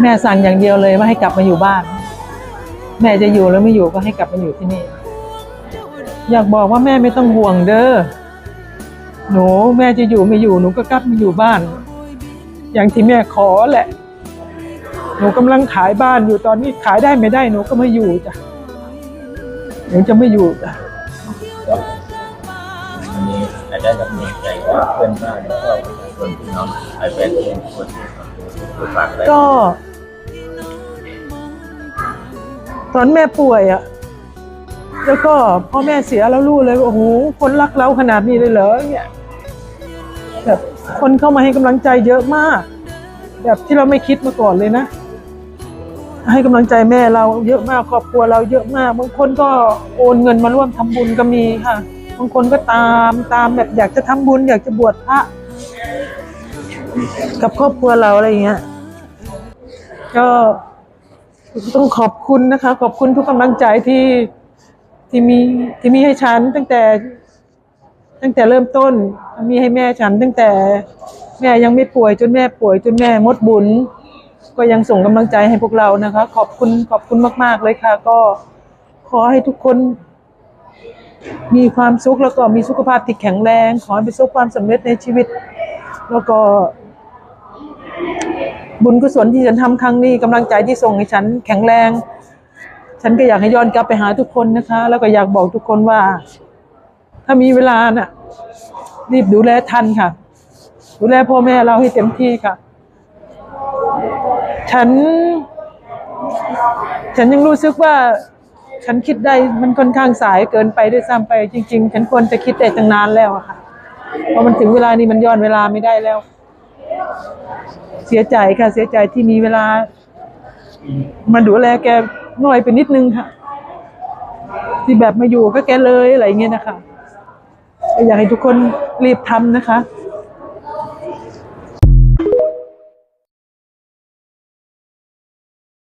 แม่สั่งอย่างเดียวเลยว่าให้กลับมาอยู่บ้าน แม่จะอยู่หรือไม่อยู่ก็ให้กลับมาอยู่ที่นี่ อยากบอกว่าแม่ไม่ต้องห่วงเด้อหนูแม่จะอยู่ไม่อยู่หนูก็กลับมาอยู่บ้าน อย่างที่แม่ขอแหละ หนูกำลังขายบ้านอยู่ตอนนี้ขายได้ไม่ได้หนูก็ไมาอยู่จ้ะหนูจะไม่อยู่จ้ะวันนี้อาจได้กับเมืองใจกับเพื่อนบ้านแล้วก็ประชาชนพี่น้องไทยเป็นเองคนที่ ก็ ตอนแม่ป่วยอะ่ะ แล้วก็พ่อแม่เสียแล้วรู้เลยว่าโอ้โหคนรักเราขนาดนี้เลยเหรอเนี่ยแบบคนเข้ามาให้กำลังใจเยอะมาก แบบที่เราไม่คิดมาก่อนเลยนะ ให้กำลังใจแม่เราเยอะมากครอบครัวเราเยอะมากบางคนก็โอนเงินมาร่วมทำบุญก็มีค่ะบางคนก็ตามตามแบบอยากจะทำบุญ อยากจะบวชพระ กับครอบครัวเราอะไรอย่างเงี้ย ก็ต้องขอบคุณนะคะ ขอบคุณทุกกำลังใจที่ที่มีที่มีให้ฉันตั้งแต่ ตั้งแต่เริ่มต้น มีให้แม่ฉัน ตั้งแต่แม่ยังไม่ป่วยจนแม่ป่วยจนแม่มดบุญ ก็ยังส่งกำลังใจให้พวกเรานะคะ ขอบคุณขอบคุณมาก ๆ เลยค่ะ ก็ขอให้ทุกคน มีความสุขแล้วก็มีสุขภาพที่แข็งแรง ขอให้ประสบความสำเร็จในชีวิต แล้วก็ บุญกุศลที่ฉันทำครั้งนี้กำลังใจที่ส่งให้ฉันแข็งแรง ฉันก็อยากให้ย้อนกลับไปหาทุกคนนะคะ แล้วก็อยากบอกทุกคนว่า ถ้ามีเวลาน่ะ รีบดูแลทันค่ะ ดูแลพ่อแม่เราให้เต็มที่ค่ะ ฉัน ฉันยังรู้สึกว่า ฉันคิดได้มันค่อนข้างสายเกินไปด้วยซ้ำไป จริง ๆ ฉันควรจะคิดได้ตั้งนานแล้วค่ะเพราะมันถึงเวลานี้มันย้อนเวลาไม่ได้แล้ว เสียใจค่ะ เสียใจที่มีเวลา มาดูแลแกน่อยไปนิดนึงค่ะ ที่แบบมาอยู่ก็แกเลยอะไรเงี้ยนะคะอยากให้ทุกคนรีบทำนะคะ